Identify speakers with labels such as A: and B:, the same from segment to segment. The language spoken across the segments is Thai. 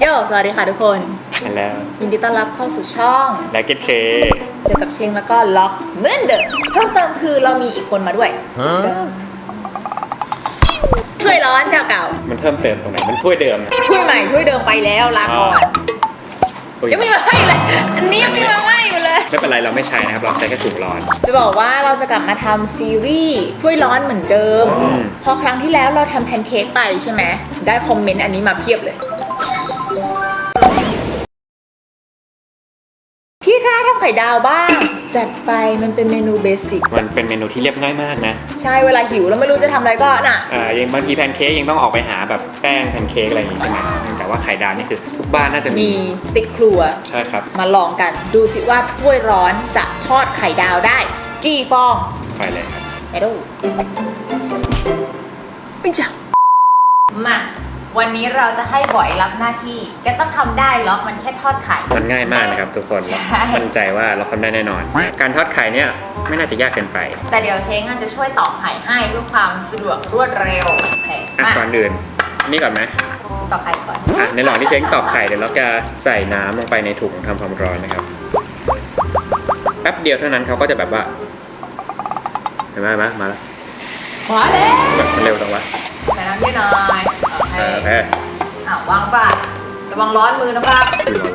A: โยสวัสดีค่ะทุกคน
B: แล้ว
A: ยินดีต้อนรับเข้าสู่ช่อง
B: แล็กเก็ตเค
A: เจอกับเชงแล้วก็ล็อกเหมือนเดิมเพิ่มเติมคือเรามีอีกคนมาด้วยช่วยร้อนเจ้าเก่า
B: มันเพิ่มเติมตรงไหน มันถ้วยเดิมนะ
A: ช่วยใหม่ช่วยเดิมไปแล้วลาก่อน
B: อุ๊ย
A: ยังมีมาให้เลยอันนี้ยังมีมาให้อยู่เลย
B: ไม่เป็นไรเราไม่ใช้นะครับ เราใช้แค่ถุงร้อน
A: จะบอกว่าเราจะกลับมาทำซีรีส์ถ้วยร้อนเหมือนเดิม
B: อืม
A: พอครั้งที่แล้วเราทำแพนเค้กไปใช่ไหมได้คอมเมนต์อันนี้มาเพียบเลย ข่ดาวบ้าง จัดไปมันเป็นเมนูเบสิก
B: มันเป็นเมนูที่เรียบง่ายมากนะ
A: ใช่เวลาหิวแล้วไม่รู้จะทำอะไรก็น่ะ
B: อ่ายังบางทีแพนเค้กยังต้องออกไปหาแบบแป้งแพนเค้กอะไรอย่างงี้ใช่ไหมอืมแต่ว่าไข่ดาวนี่คือทุกบ้านน่าจะมี
A: มีติดครัว
B: ใช่ครับ
A: มาลองกัน ดูสิว่าถ้วยร้อนจะทอดไข่ดาวได้ กี่ฟอง
B: ไปเลยครับ
A: ไปดูไม่จ้ะมา วันนี้เราจะให้บ่อยรับหน้าที่แกต้องทำได้หรอกมันแค่ทอดไข่
B: มันง่ายมากนะครับทุกคน
A: ใช่
B: มั่นใจว่าเราทำได้แน่นอน การทอดไข่เนี่ยไม่น่าจะยากเกินไป
A: แต่เดี๋ยวเช้งอาจจะช่วยตอกไข่ให้เพื่อความสะดวกรวดเร็วโอเค
B: อะ
A: มา
B: ก่อนอื่นนี่ก่อนไหม
A: ตอกไข่ก่อน
B: อะในระหว่างที่เช้งตอกไข่เดี๋ยวเราจะใส่น้ำลงไปในถุงทำความร้อนนะครับแป๊บเดียวเท่านั้นเขาก็จะแบบว่าเห็นไหมมามาแล้ว
A: มาแล้ว
B: แบบมันเร็วจังวะ
A: ใส่น้ำนิดหน่อย โอเค
B: เออโอเค
A: อ้าววางไประวังร้อนมือนะครับ
B: คือร้อน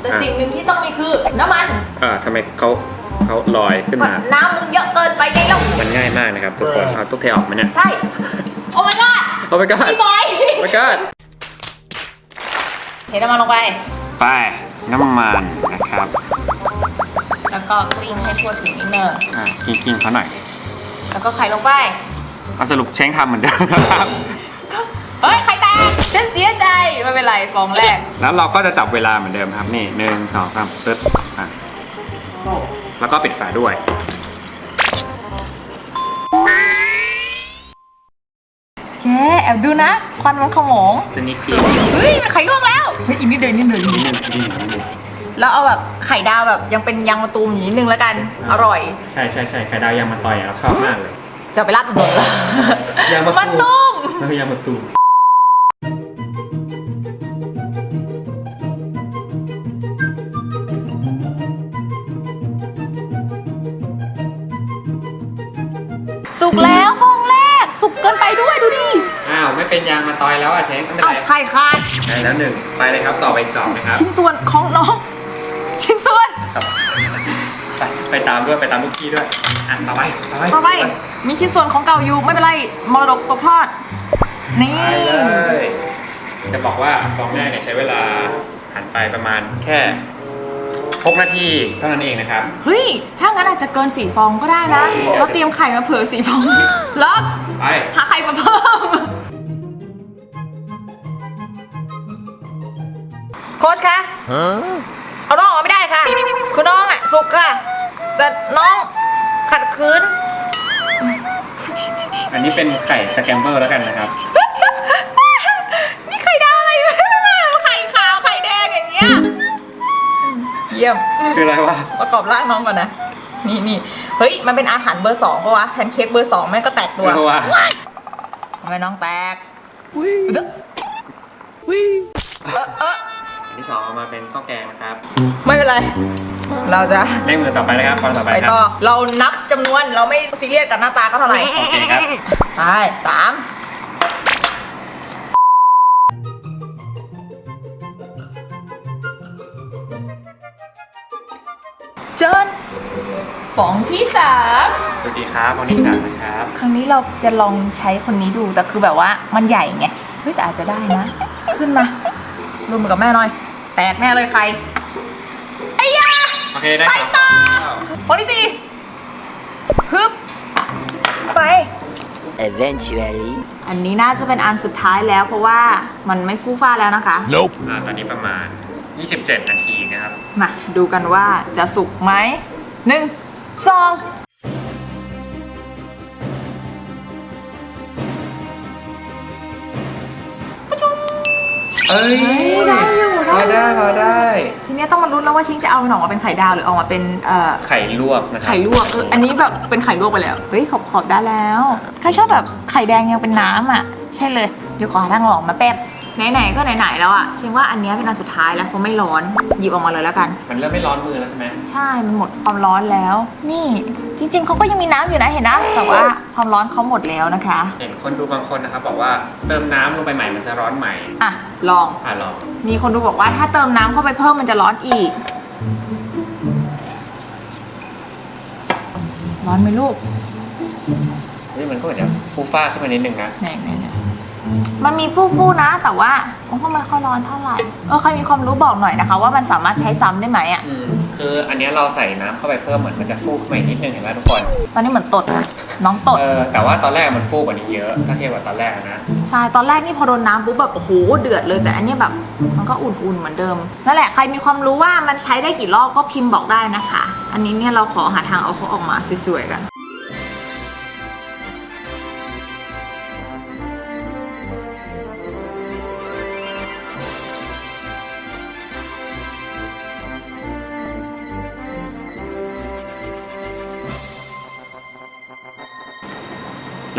A: แต่
B: อะ
A: สิ่งหนึ่งที่ต้องมีคือน้ำมัน
B: อ่าทำไมเขาเขาลอยขึ้นมา
A: น้ำมึงเยอะเกินไปไงเล่า
B: มันง่ายมากนะครับทุกคนเอาตุ๊กเทออกมาเนี่ย
A: ใช่ โอ้ my god
B: โอ้ my god
A: พี่บอย
B: โอ้ my god
A: เทน้ำมันลงไป
B: ไป น้ำมันนะครับ
A: แล้วก็กลิ้งให้ทั่วถึงนิดนึง
B: อ่ากินกินเขาหน่อย
A: แล้วก็ไข่ลงไป
B: เอาสรุปเช้งทำเหมือนเดิมนะครับ
A: เฮ้ยไข่แตก ฉันเสียใจไม่เป็นไรฟองแรก
B: แล้วเราก็จะจับเวลาเหมือนเดิมครับนี่หนึ่งสองสามปึ๊บอะแล้วก็ปิดฝาด้วย
A: เจ๊แอบดูนะควันมันขโมง
B: สนิทพี
A: เฮ้ยมันไข่ลวกแล้วเฮ้ยอีกนิดเดียวนิดเดียว
B: นิดนึงนิดนึงนิดนึง
A: แล้วเอาแบบไข่ดาวแบบยังเป็นยางมะตูมอย่างนิดนึงแล้วกันอร่อย
B: ใช่ใช่ใช่ไข่ดาวยางมะตอยอะเราชอบมากเลย
A: จะเอาไปราดถนนเหรอยา
B: งมะตูม
A: มะตูม
B: แล้วก็ยางมะตูม
A: สุกแล้วฟองแรก สุกเกินไปด้วยดูดิ
B: อ้าวไม่เป็นยางมะตอยแล้วอะเช้งไม่เป็น
A: เอา
B: ไร
A: ไข่ขาด
B: ได้แล้วหนึ่งไปเลยครับต่อไปอีกสองนะครับ
A: ชิ้นส่วนของน้อง ชิ้นส่วน
B: ครับไปไปตามด้วยไปตามลูกพี่ด้วยอะต่อไปต่อไป
A: ต่อไป มีชิ้นส่วนของเก่าอยู่ไม่เป็นไรมรดกตกทอด นี่
B: ไปเลยจะบอกว่าฟองแรกเนี่ยใช้เวลาหันไปประมาณแค่ 6 นาทีเท่านั้นเองนะครับ
A: เฮ้ย ถ้างั้นอาจจะเกินสี่ฟองก็ได้นะ เราเตรียมไข่มาเผื่อสี่ฟอง แล้ว
B: ไป
A: หาไข่มาเพิ่ม โค้ชคะเอาน้องออกมาไม่ได้ค่ะคือน้องอะสุกค่ะ แต่น้องขัดขืน
B: อันนี้เป็นไข่สแกมเบอร์แล้วกันนะครับ
A: เยี่ยม
B: คืออะไรวะ
A: ประกอบร่างน้องก่อนนะ นี่นี่เฮ้ย มันเป็นอาหารเบอร์สองปะวะแพนเค้กเบอร์สองแม่งก็แตกตัว
B: เพราะว่า
A: ทำไมน้องแตกเด้อเออเออ
B: อันที่สองเอามาเป็นข้าวแกงนะครับ
A: ไม่เป็นไร เราจะ
B: เล่มมือต่อไปนะครับฟองต่อไป
A: ไป
B: ครั
A: ต่อ
B: บ
A: เรานับจำนวน เราไม่ซีเรียสกับหน้าตาเขาเท่าไหร่
B: โอเคครับ
A: ไปสาม จินฟองที่สาม
B: สวัสดีครับวันนี้สามนะครับ
A: ครั้งนี้เราจะลองใช้คนนี้ดูแต่คือแบบว่ามันใหญ่ไงเฮ้ยแต่อาจจะได้นะ ขึ้นมารุมอกับแม่หน่อย แตกแน่เลยใครไอ้ยา
B: โอเคได้
A: ไป
B: ครับ
A: ต่อคนที่สี่ฮึบไป
C: Eventually.
A: อันนี้น่าจะเป็นอันสุดท้ายแล้วเพราะว่ามันไม่ฟู่ฟ้าแล้วนะคะ
C: Nope.
B: อ่าตอนนี้ประมาณ 27 นาที นะครับ
A: มาดูกันว่าจะสุกไหมหนึ่งสองปะชุม
B: เอ้ย
A: ได้อยู่ได้อยู่
B: พอได้พอได้
A: ทีนี้ต้องมาลุ้นแล้วว่าชิงจะเอามันออกมาเป็นไข่ดาวหรือออกมาเป็นเอ่อ
B: ไข่ลวกนะครับ
A: ไข่ลวกเอออันนี้แบบเป็นไข่ลวกไปแล้วเฮ้ยขอบขอบได้แล้วใครชอบแบบไข่แดงยังเป็นน้ำอะ ใช่เลยเดี๋ยวขอหาทางออกมาแป๊บ ไหนๆก็ไหนๆแล้วอะฉันว่าอันเนี้ยเป็นอันสุดท้ายแล้วเพราะไม่ร้อนหยิบออกมาเลยแล้วกัน
B: มันเริ่มไม่ร้อนมือแล้วใช่ไหม
A: ใช่มันหมดความร้อนแล้ว นี่จริง ๆเขาก็ยังมีน้ำอยู่นะเห็นนะแต่ว่าความร้อนเขาหมดแล้วนะคะ
B: เห็นคนดูบางคนนะครับบอกว่าเติมน้ำลงไปใหม่มันจะร้อนใหม่
A: อะลอง
B: อะลอง
A: มีคนดูบอกว่าถ้าเติมน้ำเข้าไปเพิ่มมันจะร้อนอีก ร้อนไหมลูก
B: นี่มันก็เหมือนจะฟูฟ้าขึ้นมานิดนึงนะ
A: ไหนไหนไหนมันมีฟู่ๆนะ แต่ว่ามันก็ไม่ค่อยร้อนเท่าไหร่เออใครมีความรู้บอกหน่อยนะคะ ว่ามันสามารถใช้ซ้ำได้ไหมอะ
B: อืม คืออันเนี้ยเราใส่น้ำเข้าไปเพิ่มเหมือนมันจะฟูขึ้นมาอีกนิดนึงเห็นไหมทุกคน
A: ตอนนี้เหมือนตดอะน้องตด
B: เออ แต่ว่าตอนแรกมันฟูกว่านี้เยอะ ถ้าเทียบกับตอนแรกนะ
A: ใช่ ตอนแรกนี่พอโดนน้ำปุ๊บแบบโอ้โหเดือดเลย แต่อันเนี้ยแบบมันก็อุ่นๆเหมือนเดิม นั่นแหละใครมีความรู้ว่ามันใช้ได้กี่รอบก็พิมพ์บอกได้นะคะ อันนี้เนี่ยเราขอหาทางเอาเขาออกมาสวยๆกัน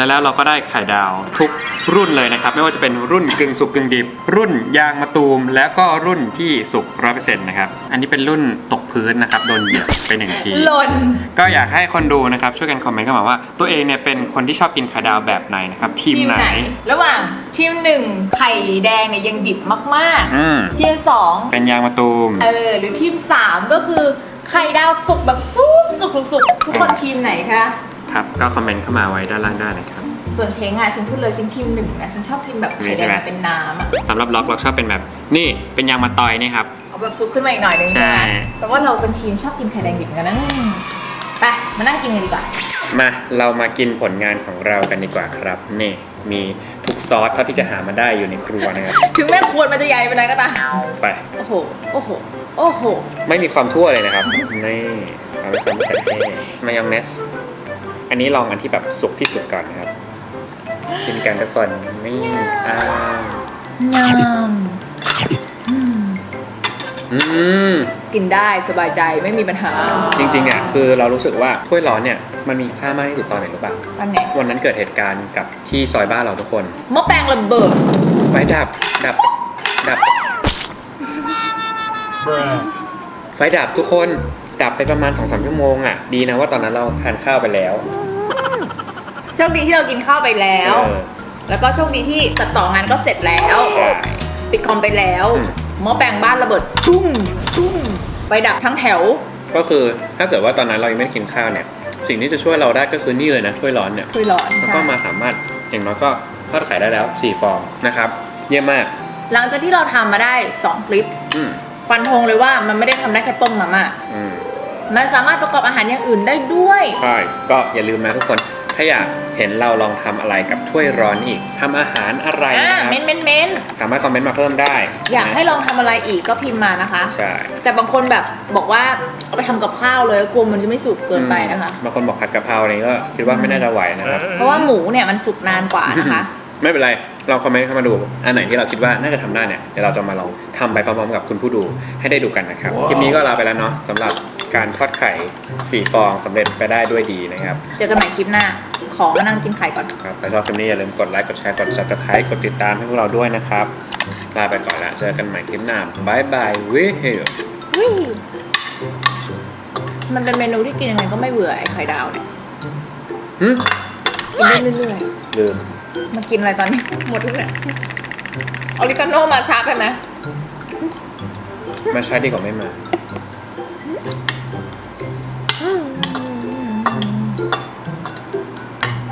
B: แล้วแล้วเราก็ได้ไข่ดาวทุกรุ่นเลยนะครับ ไม่ว่าจะเป็นรุ่นกึ่งสุกกึ่งดิบ รุ่นยางมะตูม แล้วก็รุ่นที่สุกร้อยเปอร์เซ็นต์นะครับ อันนี้เป็นรุ่นตกพื้นนะครับโดนเหยียบไปหนึ่งที
A: หล่น
B: ก็อยากให้คนดูนะครับช่วยกันคอมเมนต์เข้ามาว่า ตัวเองเนี่ยเป็นคนที่ชอบกินไข่ดาวแบบไหนนะครับทีมไหน
A: ระหว่างทีมหนึ่งไข่แดงเนี่ยยังดิบมาก
B: อืม
A: ๆทีมสอง
B: เป็นยางมะตูม
A: เออหรือทีมสามก็คือไข่ดาวสุกแบบสุกสุกสุกสุกทุกคนทีมไหนคะ
B: ครับก็คอมเมนต์เข้ามาไว้ด้านล่างได้นะครับ
A: ส่วนเชงอะฉันพูดเลยฉันทีมหนึ่งนะฉันชอบกินแบบไข่แดง
B: ใช่ไหม
A: แบบเป็นน้ำอะ
B: สำหรับล็อกเราชอบเป็นแบบ นี่เป็นยางมะตอยนี่ครับ
A: เอาแบบซุปขึ้นมาอีกหน่อยนึง
B: ใช่
A: ใช่ไหมแต่ว่าเราเป็นทีมชอบกินไข่แดงดิบเหมือนกันนะไปมานั่งกินกันดีกว่า
B: มาเรามากินผลงานของเรากันดีกว่าครับ นี่มีทุกซอสเท่าที่จะหามาได้อยู่ในครัวนะครับ
A: ถึงแม้ควรมันจะใหญ่ไปไหนก็ตาม
B: ไป
A: โอ้โห โอ้โห โอ้โห
B: ไม่มีความทั่วเลยนะครับ นี่เอาไปซอสมะเขือเทศมายองเนส อันนี้ลองอันที่แบบสุกที่สุดก่อนนะครับ กินกันทุกคนนี่อ้าวยำ
A: อืม
B: อืม
A: กินได้สบายใจไม่มีปัญหา
B: จริงๆอะคือเรารู้สึกว่าถ้วยร้อนเนี่ยมันมีค่ามากที่สุดตอนไหนรู้ป่ะ
A: ตอนไหน
B: วันนั้นเกิดเหตุการณ์กับที่ซอยบ้านเราทุกคน
A: หม้อแปลงระเบิด
B: ไฟดับดับดับ ไฟดับทุกคน ดับไปประมาณ2อสชั่วโมงอะ ดีนะว่าตอนนั้นเราทานข้าวไปแล้ว
A: โชคดีที่เรากินข้าวไปแล้ว
B: เออ
A: แล้วก็โชคดีที่ตัดต่องานก็เสร็จแล้ว
B: ใช่
A: ปิดคอมไปแล้ว
B: อืม
A: หม้อแปลงบ้านระเบิดตุ้มตุ้มไฟดับทั้งแถว
B: ก็คือถ้าเกิดว่าตอนนั้นเรายังไม่ได้กินข้าวเนี่ย สิ่งที่จะช่วยเราได้ก็คือนี่เลยนะถ้วยร้อนเนี่ย
A: คุยร้อน
B: แล้ว
A: ใช่
B: ก็มาสามารถอย่างน้อยก็ทอดไข่ได้แล้ว4ฟองนะครับ เยี่ยมมาก
A: หลังจากที่เราทำมาได้ 2 คลิป
B: อืม
A: ฟันธงเลยว่ามันไม่ได้ทำได้แค่ต้มมาม่า
B: อืม
A: มันสามารถประกอบอาหารอย่างอื่นได้ด้วย
B: ใช่ก็อย่าลืมนะทุกคน ถ้าอยากเห็นเราลองทำอะไรกับถ้วยร้อนอีกทำอาหารอะไร
A: อ่า
B: นะครับ
A: เม้นเม้นเม้น
B: สามารถคอมเมนต์มาเพิ่มได้
A: อยากให้
B: นะ
A: ลองทำอะไรอีกก็พิมพ์มานะคะ
B: ใช่
A: แต่บางคนแบบบอกว่าเอาไปทำกับข้าวเลยกลัวมันจะไม่สุกเกินไปนะคะ
B: บางคนบอกผัดกะเพราอะไรก็คิดว่าไม่น่าจะไหวนะครับ
A: เพราะว่าหมูเนี่ยมันสุกนานกว่านะคะ
B: ไม่เป็นไร เราคอมเมนต์เข้ามาดู อันไหนที่เราคิดว่าน่าจะทำได้เนี่ย เดี๋ยวเราจะมาลองทำไปพร้อมๆกับคุณผู้ดูให้ได้ดูกันนะครับ คลิปนี้ก็ลาไปแล้วเนาะสำหรับ การทอดไข่สี่ฟองสำเร็จไปได้ด้วยดีนะครับ
A: เจอกันใหม่คลิปหน้า ขอมานั่งกินไข่ก่อน
B: ครับถ้าชอบคลิปนี้อย่าลืมกดไลค์กดแชร์กด subscribe กดติดตามให้พวกเราด้วยนะครับลาไปก่อนละเจอกันใหม่คลิปหน้าบายบายวิเฮล
A: วิมันเป็นเมนูที่กินยังไงก็ไม่เบื่อไอ้ไข่ดาวเนี่ย
B: หึ
A: กินได้เรื่อย
B: ลืม
A: ๆ มากินอะไรตอนนี้ หมดทุกอย่างออริกาโนมาช้าไปไหม
B: มาใช้ดีกว่าไม่มา